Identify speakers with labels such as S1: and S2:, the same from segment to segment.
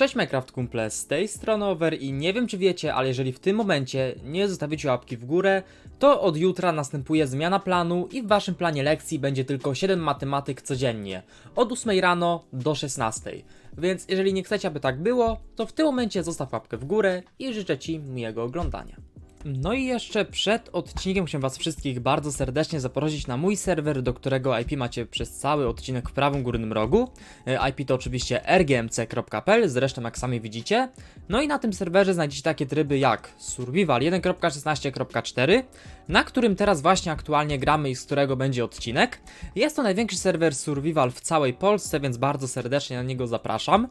S1: Cześć Minecraft kumple, z tej strony Over i nie wiem czy wiecie, ale jeżeli w tym momencie nie zostawicie łapki w górę, to od jutra następuje zmiana planu i w waszym planie lekcji będzie tylko 7 matematyk codziennie, od 8 rano do 16. Więc jeżeli nie chcecie, aby tak było, to w tym momencie zostaw łapkę w górę i życzę ci miłego oglądania. No i jeszcze przed odcinkiem chciałem Was wszystkich bardzo serdecznie zaprosić na mój serwer, do którego IP macie przez cały odcinek w prawym górnym rogu. E, IP to oczywiście rgmc.pl, zresztą jak sami widzicie. No i na tym serwerze znajdziecie takie tryby jak Survival 1.16.4, na którym teraz właśnie aktualnie gramy i z którego będzie odcinek. Jest to największy serwer Survival w całej Polsce, więc bardzo serdecznie na niego zapraszam.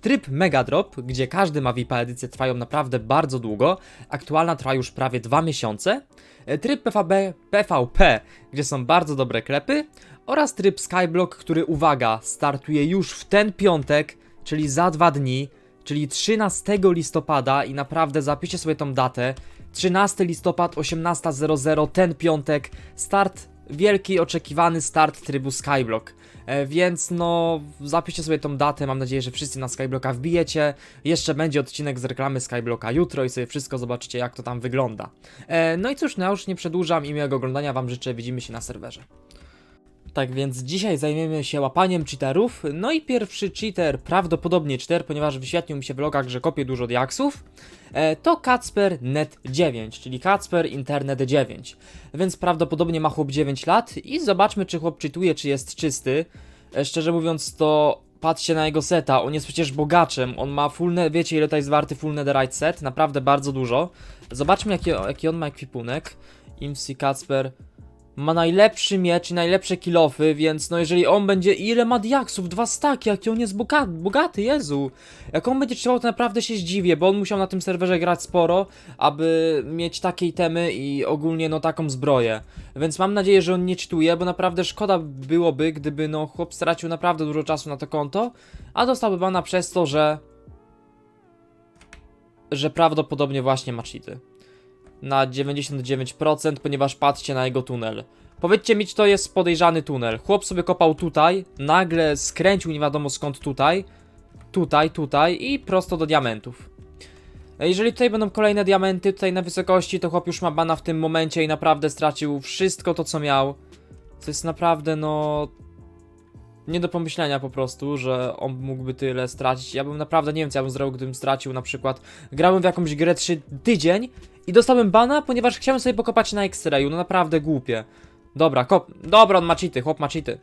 S1: Tryb Megadrop, gdzie każdy ma VIP edycje trwają naprawdę bardzo długo. Aktualna trwa już prawie 2 miesiące. E, Tryb PvP, PvP, gdzie są bardzo dobre klepy. Oraz tryb Skyblock, który uwaga, startuje już w ten piątek, czyli za dwa dni, czyli 13 listopada i naprawdę zapiszcie sobie tą datę. 13 listopad 18.00, ten piątek, start, wielki oczekiwany start trybu Skyblock. E, więc no, zapiszcie sobie tą datę, mam nadzieję, że wszyscy na Skyblocka wbijecie. Jeszcze będzie odcinek z reklamy Skyblocka jutro i sobie wszystko zobaczycie, jak to tam wygląda. E, no i cóż, no ja już nie przedłużam i miłego oglądania wam życzę, widzimy się na serwerze. Tak więc dzisiaj zajmiemy się łapaniem cheaterów. No i pierwszy cheater, prawdopodobnie cheater, ponieważ wyświetlił mi się w logach, że kopie dużo diaksów, e, to Kacper Net 9, czyli Kacper Internet 9. Więc prawdopodobnie ma chłop 9 lat i zobaczmy, czy chłop cheatuje, czy jest czysty. E, szczerze mówiąc, to patrzcie na jego seta, on jest przecież bogaczem, on ma full, wiecie ile to jest warty full netherite set, naprawdę bardzo dużo. Zobaczmy jaki, jaki on ma ekwipunek. IMSI Kacper ma najlepszy miecz i najlepsze kilofy, więc no jeżeli on będzie... Ile ma diaksów? Dwa staki, jaki on jest boga bogaty, Jezu! Jak on będzie trzymał, to naprawdę się zdziwię, bo on musiał na tym serwerze grać sporo, aby mieć takie itemy i ogólnie no taką zbroję. Więc mam nadzieję, że on nie czytuje, bo naprawdę szkoda byłoby, gdyby no chłop stracił naprawdę dużo czasu na to konto, a dostałby bana przez to, że... że prawdopodobnie właśnie ma cheaty na 99%, ponieważ patrzcie na jego tunel. Powiedzcie mi, czy to jest podejrzany tunel. Chłop sobie kopał tutaj, nagle skręcił nie wiadomo skąd tutaj, tutaj, tutaj i prosto do diamentów. Jeżeli tutaj będą kolejne diamenty, tutaj na wysokości, to chłop już ma bana w tym momencie i naprawdę stracił wszystko to, co miał. Co jest naprawdę, no... Nie do pomyślenia po prostu, że on mógłby tyle stracić. Ja bym naprawdę, nie wiem co ja bym zrobił, gdybym stracił na przykład... Grałem w jakąś grę 3 tydzień i dostałem bana, ponieważ chciałem sobie pokopać na X-Rayu, no naprawdę głupie. Dobra, kop... Dobra, on ma cheaty, chłop ma cheaty.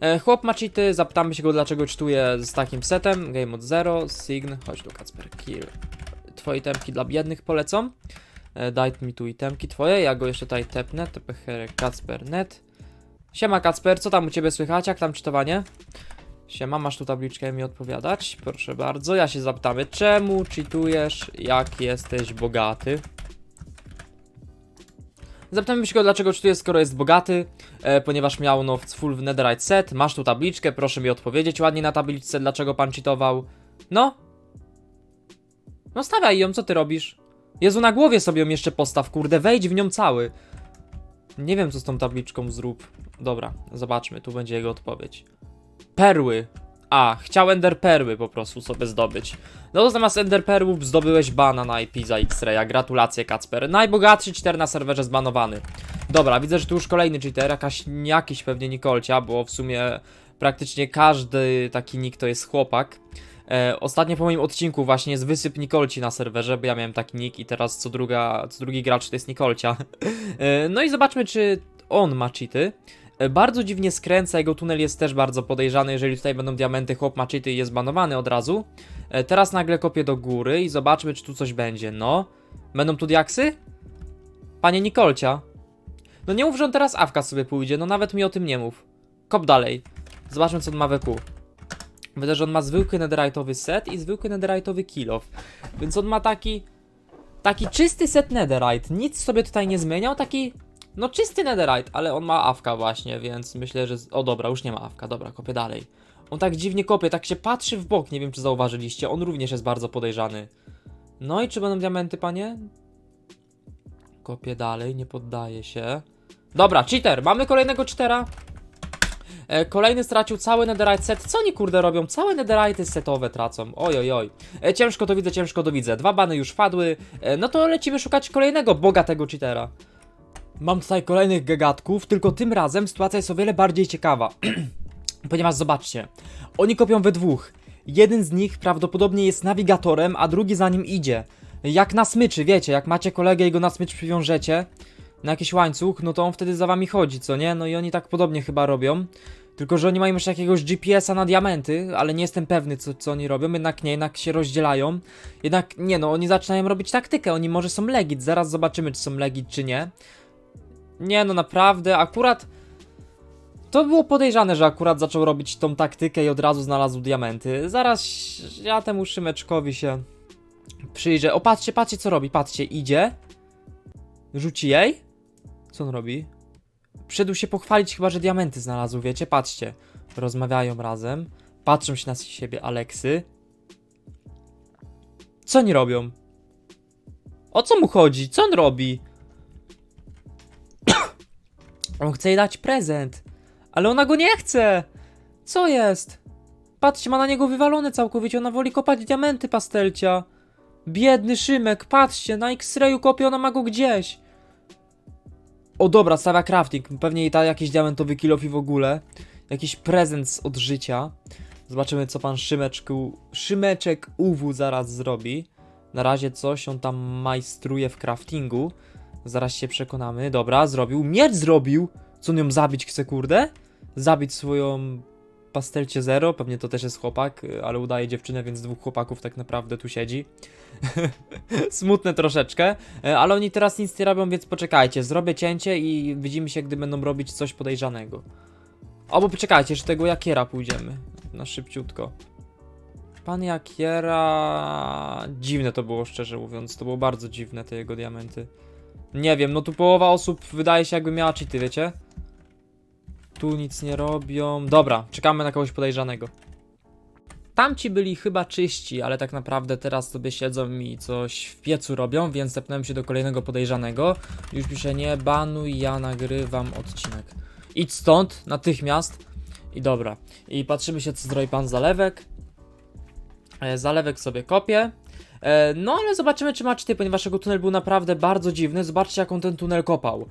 S1: E, chłop ma cheaty, zapytamy się go dlaczego czytuje z takim setem. Game od 0, Sign, chodź tu Kacper, kill. Twoje itemki dla biednych polecą. E, daj mi tu itemki twoje, ja go jeszcze tutaj tepnę, tpher Kacper net. Siema Kacper, co tam u ciebie słychać, jak tam czytowanie? Siema, masz tu tabliczkę mi odpowiadać? Proszę bardzo, ja się zapytamy, czemu cheatujesz, jak jesteś bogaty? Zapytamy się go, dlaczego cheatuje, skoro jest bogaty, e, ponieważ miał no full w netherite set. Masz tu tabliczkę, proszę mi odpowiedzieć ładnie na tabliczce, dlaczego pan cheatował. No? No stawiaj ją, co ty robisz? Jezu, na głowie sobie ją jeszcze postaw, kurde, wejdź w nią cały. Nie wiem, co z tą tabliczką zrób. Dobra, zobaczmy, tu będzie jego odpowiedź. Perły. A, chciał Ender Perły po prostu sobie zdobyć. No to zamiast Ender Perłów zdobyłeś bana na IP za X-Raya. Gratulacje, Kacper. Najbogatszy cheater na serwerze zbanowany. Dobra, widzę, że tu już kolejny cheater, jakaś, jakiś pewnie Nikolcia, bo w sumie praktycznie każdy taki nick to jest chłopak. E, ostatnio po moim odcinku właśnie jest wysyp Nikolci na serwerze, bo ja miałem taki nick i teraz co, druga, co drugi gracz to jest Nikolcia. E, no i zobaczmy, czy on ma cheaty. E, Bardzo dziwnie skręca, jego tunel jest też bardzo podejrzany, jeżeli tutaj będą diamenty, chłop ma cheaty i jest banowany od razu. E, Teraz nagle kopię do góry i zobaczmy, czy tu coś będzie, no. Będą tu diaksy? Panie Nikolcia. No nie mów, że on teraz awka sobie pójdzie, no nawet mi o tym nie mów. Kop dalej. Zobaczmy, co on ma w EQ. Widzę, że on ma zwykły netherite'owy set i zwykły netherite'owy kill off. Więc on ma taki... Taki czysty set netherite, nic sobie tutaj nie zmieniał, taki no czysty netherite, ale on ma awka właśnie, więc myślę, że... O dobra, już nie ma awka, dobra, kopię dalej. On tak dziwnie kopie, tak się patrzy w bok, nie wiem czy zauważyliście, on również jest bardzo podejrzany. No i czy będą diamenty, panie? Kopię dalej, nie poddaje się. Dobra, cheater, mamy kolejnego cheatera. E, kolejny stracił cały netherite set. Co oni kurde robią? Całe netherite setowe tracą. Oj, oj, oj. E, ciężko to widzę, ciężko to widzę. Dwa bany już padły. E, no to lecimy szukać kolejnego bogatego cheatera. Mam tutaj kolejnych gagatków, tylko tym razem sytuacja jest o wiele bardziej ciekawa. Ponieważ zobaczcie, oni kopią we dwóch. Jeden z nich prawdopodobnie jest nawigatorem, a drugi za nim idzie. Jak na smyczy, wiecie, jak macie kolegę i go na smycz przywiążecie na jakiś łańcuch, no to on wtedy za wami chodzi, co nie? No i oni tak podobnie chyba robią. Tylko, że oni mają jeszcze jakiegoś GPS-a na diamenty, ale nie jestem pewny, co, co oni robią, jednak nie, jednak się rozdzielają. Jednak, nie no, oni zaczynają robić taktykę, oni może są legit, zaraz zobaczymy, czy są legit, czy nie. Nie no, naprawdę, akurat... To było podejrzane, że akurat zaczął robić tą taktykę i od razu znalazł diamenty. Zaraz ja temu Szymeczkowi się przyjrzę. O, patrzcie, patrzcie co robi, patrzcie, idzie. Rzuci jej. Co on robi? Przyszedł się pochwalić chyba, że diamenty znalazł, wiecie? Patrzcie. Rozmawiają razem. Patrzą się na siebie Aleksy. Co oni robią? O co mu chodzi? Co on robi? On chce jej dać prezent. Ale ona go nie chce! Co jest? Patrzcie, ma na niego wywalone całkowicie. Ona woli kopać diamenty pastelcia. Biedny Szymek, patrzcie, na X-rayu kopie, ona ma go gdzieś. O dobra, stawia crafting. Pewnie jej da jakiś diamentowy kilof i w ogóle. Jakiś prezent od życia. Zobaczymy, co pan Szymeczku, Szymeczek UW zaraz zrobi. Na razie coś on tam majstruje w craftingu. Zaraz się przekonamy. Dobra, zrobił. Miecz zrobił! Co on ją zabić chce, kurde? Zabić swoją pastelcie zero. Pewnie to też jest chłopak, ale udaje dziewczynę, więc dwóch chłopaków tak naprawdę tu siedzi. Smutne troszeczkę, e, ale oni teraz nic nie robią, więc poczekajcie. Zrobię cięcie i widzimy się, gdy będą robić coś podejrzanego. Albo poczekajcie, że tego Jakiera pójdziemy. Na szybciutko. Pan Jakiera... Dziwne to było, szczerze mówiąc. To było bardzo dziwne, te jego diamenty. Nie wiem, no tu połowa osób wydaje się jakby miała cheaty, wiecie? Tu nic nie robią. Dobra, czekamy na kogoś podejrzanego. Tamci byli chyba czyści, ale tak naprawdę teraz sobie siedzą i coś w piecu robią, więc zepnąłem się do kolejnego podejrzanego. Już piszę, nie banuj, ja nagrywam odcinek. Idź stąd, natychmiast. I dobra. I patrzymy się, co zrobi pan Zalewek. E, Zalewek sobie kopie. E, no ale zobaczymy, czy ma cheaty, ponieważ jego tunel był naprawdę bardzo dziwny. Zobaczcie, jak on ten tunel kopał.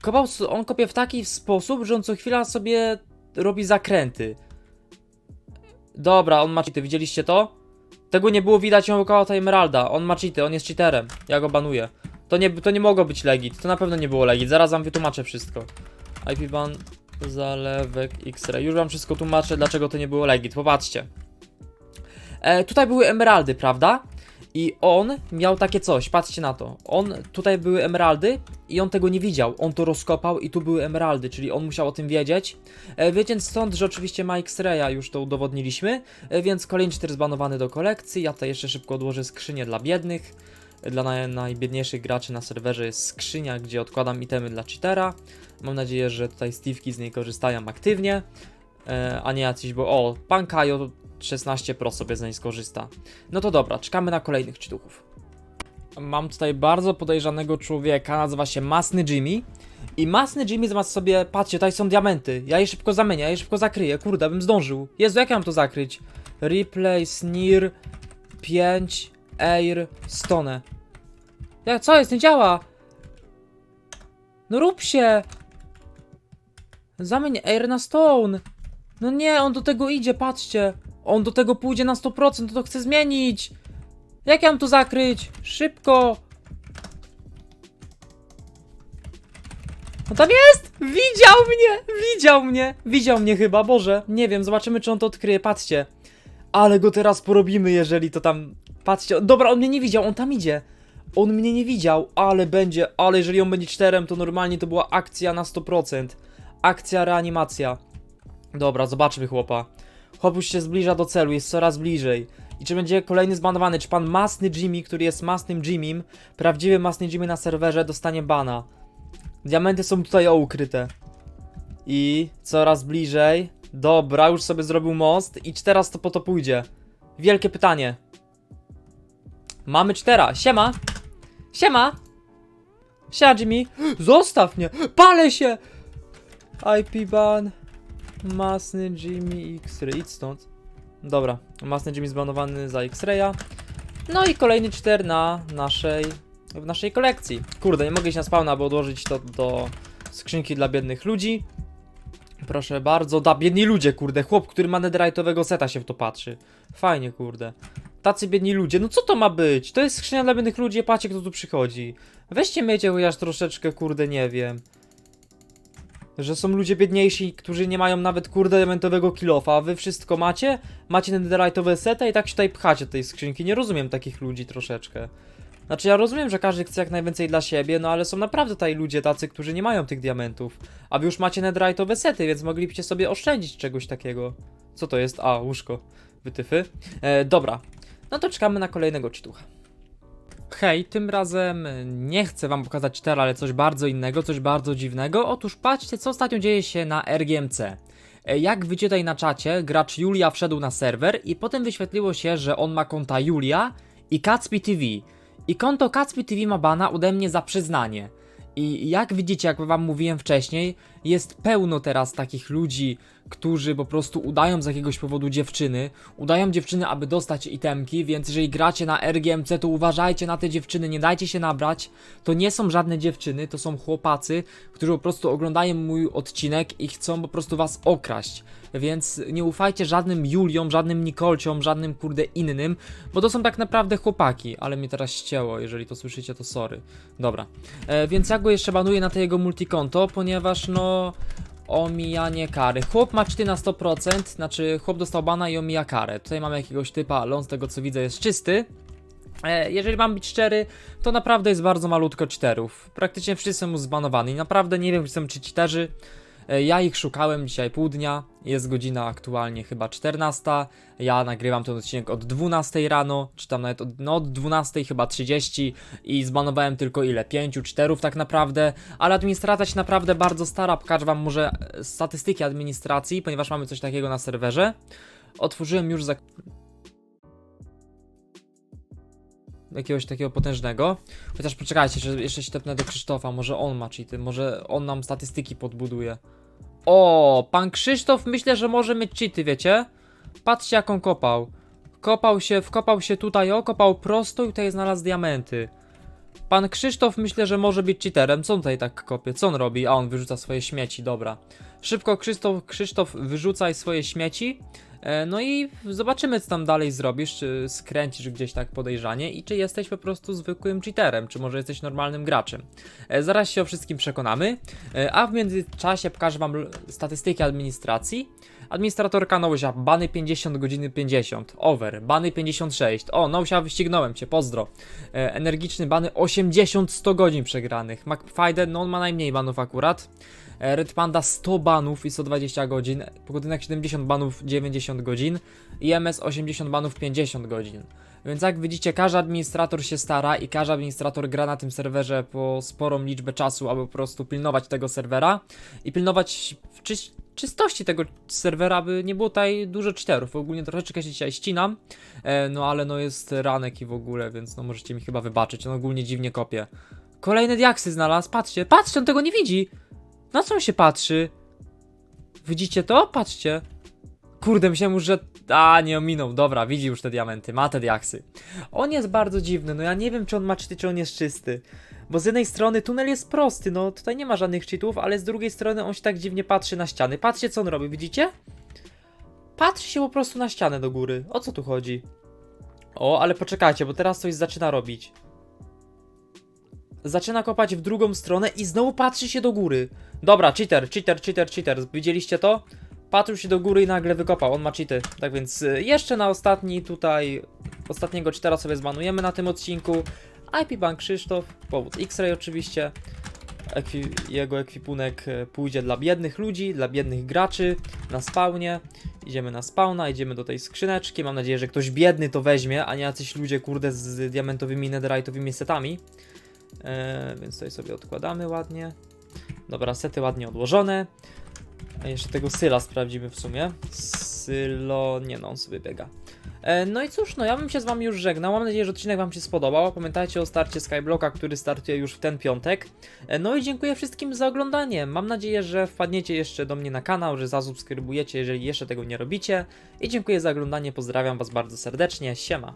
S1: Kopał, on kopie w taki sposób, że on co chwila sobie robi zakręty. Dobra, on ma cheaty, widzieliście to? Tego nie było widać, on koło ta Emeralda. On ma cheaty, on jest cheaterem. Ja go banuję. To nie, to nie mogło być legit, to na pewno nie było legit. Zaraz wam wytłumaczę wszystko. IP ban, zalewek, X-ray. Już wam wszystko tłumaczę, dlaczego to nie było legit. Popatrzcie. E, tutaj były emeraldy, prawda? I on miał takie coś, patrzcie na to. On, tutaj były emeraldy i on tego nie widział. On to rozkopał i tu były emeraldy, czyli on musiał o tym wiedzieć. E, więc stąd, że oczywiście ma X-Raya, już to udowodniliśmy. E, więc kolejny 4 zbanowany do kolekcji. Ja tutaj jeszcze szybko odłożę skrzynię dla biednych. E, Dla naj, najbiedniejszych graczy na serwerze jest skrzynia, gdzie odkładam itemy dla cheatera. Mam nadzieję, że tutaj Steve'ki z niej korzystają aktywnie. E, a nie jacyś, bo o, pan Kajo 16 Pro sobie z niej skorzysta. No to dobra, czekamy na kolejnych czytuchów. Mam tutaj bardzo podejrzanego człowieka, nazywa się Masny Jimmy. I Masny Jimmy zamiast sobie, patrzcie, tutaj są diamenty. Ja je szybko zamienię, ja je szybko zakryję, kurde, bym zdążył. Jezu, jak ja mam to zakryć? Replay, Sneer, 5, Air, Stone. Jak, co jest, nie działa? No rób się! Zamień Air na Stone. No nie, on do tego idzie, patrzcie. On do tego pójdzie na 100%, to to chce zmienić. Jak ja mam to zakryć? Szybko. No tam jest! Widział mnie! Widział mnie! Widział mnie chyba, Boże. Nie wiem, zobaczymy czy on to odkryje, patrzcie. Ale go teraz porobimy, jeżeli to tam... Patrzcie, dobra, on mnie nie widział, on tam idzie. On mnie nie widział, ale będzie, ale jeżeli on będzie czterem, to normalnie to była akcja na 100%. Akcja, reanimacja. Dobra, zobaczmy chłopa. Chłop już się zbliża do celu, jest coraz bliżej. I czy będzie kolejny zbanowany? Czy pan masny Jimmy, który jest masnym Jimmym, prawdziwy masny Jimmy na serwerze, dostanie bana? Diamenty są tutaj o ukryte. I coraz bliżej. Dobra, już sobie zrobił most. I teraz to po to pójdzie. Wielkie pytanie. Mamy cztera. Siema. Siema. Siema Jimmy. Zostaw mnie. Palę się. IP ban. Masny Jimmy X-Ray, idź stąd. Dobra, Masny Jimmy zbanowany za X-Raya. No i kolejny cheater na naszej, w naszej kolekcji. Kurde, nie mogę iść na spawna, aby odłożyć to do skrzynki dla biednych ludzi. Proszę bardzo, da biedni ludzie, kurde, chłop, który ma netherite'owego seta się w to patrzy. Fajnie, kurde. Tacy biedni ludzie, no co to ma być? To jest skrzynia dla biednych ludzi, patrzcie kto tu przychodzi. Weźcie miejcie chociaż troszeczkę, kurde, nie wiem. Że są ludzie biedniejsi, którzy nie mają nawet, kurde, elementowego kilofa, a wy wszystko macie? Macie netherite'owe seta i tak się tutaj pchacie do tej skrzynki. Nie rozumiem takich ludzi troszeczkę. Znaczy ja rozumiem, że każdy chce jak najwięcej dla siebie, no ale są naprawdę tutaj ludzie tacy, którzy nie mają tych diamentów. A wy już macie netherite'owe sety, więc moglibyście sobie oszczędzić czegoś takiego. Co to jest? A, łóżko. Wytyfy. E, dobra. No to czekamy na kolejnego czytucha. Hej, tym razem nie chcę wam pokazać teraz, ale coś bardzo innego, coś bardzo dziwnego. Otóż patrzcie, co ostatnio dzieje się na RGMC. E, Jak widzicie tutaj na czacie, gracz Julia wszedł na serwer i potem wyświetliło się, że on ma konta Julia i Kacpi TV. I konto Kacpi TV ma bana ode mnie za przyznanie. I jak widzicie, jak wam mówiłem wcześniej, jest pełno teraz takich ludzi, którzy po prostu udają z jakiegoś powodu dziewczyny, udają dziewczyny, aby dostać itemki, więc jeżeli gracie na RGMC, to uważajcie na te dziewczyny, nie dajcie się nabrać. To nie są żadne dziewczyny, to są chłopacy, którzy po prostu oglądają mój odcinek i chcą po prostu was okraść. Więc nie ufajcie żadnym Juliom, żadnym Nikolciom, żadnym kurde innym, bo to są tak naprawdę chłopaki, ale mnie teraz ścięło, jeżeli to słyszycie, to sorry. Dobra, e, więc ja go jeszcze banuję na to jego multikonto, ponieważ no omijanie kary. Chłop ma cheaty na 100%, znaczy chłop dostał bana i omija karę. Tutaj mamy jakiegoś typa, ale on z tego co widzę jest czysty. E, jeżeli mam być szczery, to naprawdę jest bardzo malutko cheaterów. Praktycznie wszyscy są mu zbanowani. Naprawdę nie wiem, czy są czy. E, Ja ich szukałem dzisiaj pół dnia. Jest godzina aktualnie chyba 14. Ja nagrywam ten odcinek od 12 rano, czy tam nawet od, no od 12 chyba 30 i zbanowałem tylko ile? 5 cheaterów tak naprawdę, ale administracja się naprawdę bardzo stara. Pokażę wam może e, statystyki administracji, ponieważ mamy coś takiego na serwerze. Otworzyłem już za jakiegoś takiego potężnego. Chociaż poczekajcie, jeszcze się tepnę do Krzysztofa, może on ma cheaty, może on nam statystyki podbuduje. O, pan Krzysztof myślę, że może mieć cheaty, wiecie? Patrzcie jak on kopał. Kopał się, wkopał się tutaj, o, kopał prosto i tutaj znalazł diamenty. Pan Krzysztof myślę, że może być cheaterem. Co on tutaj tak kopie? Co on robi? A on wyrzuca swoje śmieci, dobra. Szybko Krzysztof, Krzysztof wyrzucaj swoje śmieci. E, No i zobaczymy, co tam dalej zrobisz, czy skręcisz gdzieś tak podejrzanie i czy jesteś po prostu zwykłym cheaterem, czy może jesteś normalnym graczem. E, Zaraz się o wszystkim przekonamy, E, a w międzyczasie pokażę wam statystyki administracji. Administratorka Nousia, bany 50, godziny 50, over, bany 56, o, Nousia wyścignąłem cię, pozdro. Energiczny bany 80, 100 godzin przegranych, McFadden, no on ma najmniej banów akurat. E, Red Panda 100 banów i 120 godzin, Pogodynek 70 banów 90 godzin, IMS 80 banów 50 godzin. Więc jak widzicie, każdy administrator się stara i każdy administrator gra na tym serwerze po sporą liczbę czasu, aby po prostu pilnować tego serwera i pilnować w czyś czystości tego serwera, aby nie było tutaj dużo cheaterów. Ogólnie troszeczkę się dzisiaj ścinam, e, no ale no jest ranek i w ogóle, więc no możecie mi chyba wybaczyć, on ogólnie dziwnie kopie. Kolejne diaksy znalazł, patrzcie, patrzcie, on tego nie widzi! Na co on się patrzy? Widzicie to? Patrzcie. Kurde, myślałem już, że... A, nie ominął. Dobra, widzi już te diamenty, ma te diaksy. On jest bardzo dziwny, no ja nie wiem, czy on ma cheaty, czy on jest czysty. Bo z jednej strony tunel jest prosty, no tutaj nie ma żadnych cheatów, ale z drugiej strony on się tak dziwnie patrzy na ściany. Patrzcie, co on robi, widzicie? Patrzy się po prostu na ścianę do góry. O co tu chodzi? O, ale poczekajcie, bo teraz coś zaczyna robić. Zaczyna kopać w drugą stronę i znowu patrzy się do góry. Dobra, cheater, cheater, cheater, cheater. Widzieliście to? Patrzył się do góry i nagle wykopał. On ma cheaty. Tak więc y, jeszcze na ostatni tutaj, ostatniego cheatera sobie zbanujemy na tym odcinku. IP Bank Krzysztof, powód X-Ray oczywiście. Ekwi jego ekwipunek e, pójdzie dla biednych ludzi, dla biednych graczy na spawnie. Idziemy na spawna, idziemy do tej skrzyneczki. Mam nadzieję, że ktoś biedny to weźmie, a nie jacyś ludzie kurde z diamentowymi netherite'owymi setami. E, więc tutaj sobie odkładamy ładnie. Dobra, sety ładnie odłożone. A jeszcze tego Syla sprawdzimy w sumie. Sylo... nie no, on sobie biega. E, No i cóż, no ja bym się z wami już żegnał. Mam nadzieję, że odcinek wam się spodobał. Pamiętajcie o starcie Skyblocka, który startuje już w ten piątek. E, No i dziękuję wszystkim za oglądanie. Mam nadzieję, że wpadniecie jeszcze do mnie na kanał, że zasubskrybujecie, jeżeli jeszcze tego nie robicie. I dziękuję za oglądanie. Pozdrawiam was bardzo serdecznie. Siema.